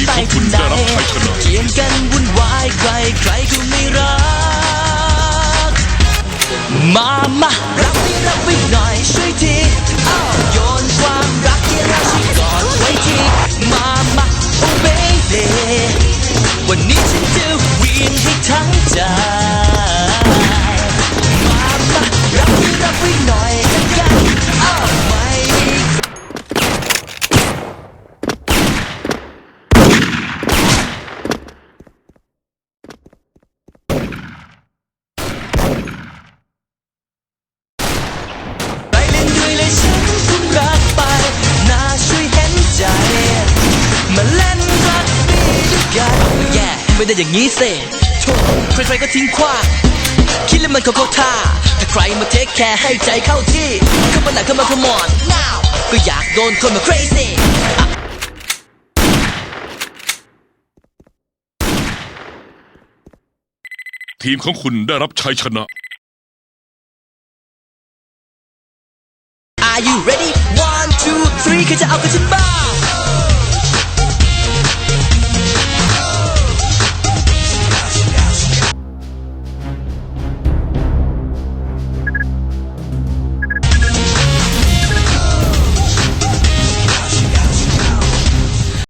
ทีมของคุณได้รับชัยชนะเกี่ยงกันวุ่นวายใครใครก็ไม่รัก มามารักไม่รักไปหน่อยช่วยที ไม่ได้อย่างนี้เซ่โถ่ใครๆก็ทิ้งขว้างคิดแล้วมันก็เข้าท่า ถ้าใครมาเทคแคร์ให้ใจเข้าที่ เข้ามาหนักเข้ามา come on now ก็อยากโดนคนมา crazy ทีมของคุณได้รับชัยชนะ Are you ready one two three ใครจะเอากับฉันบ้าง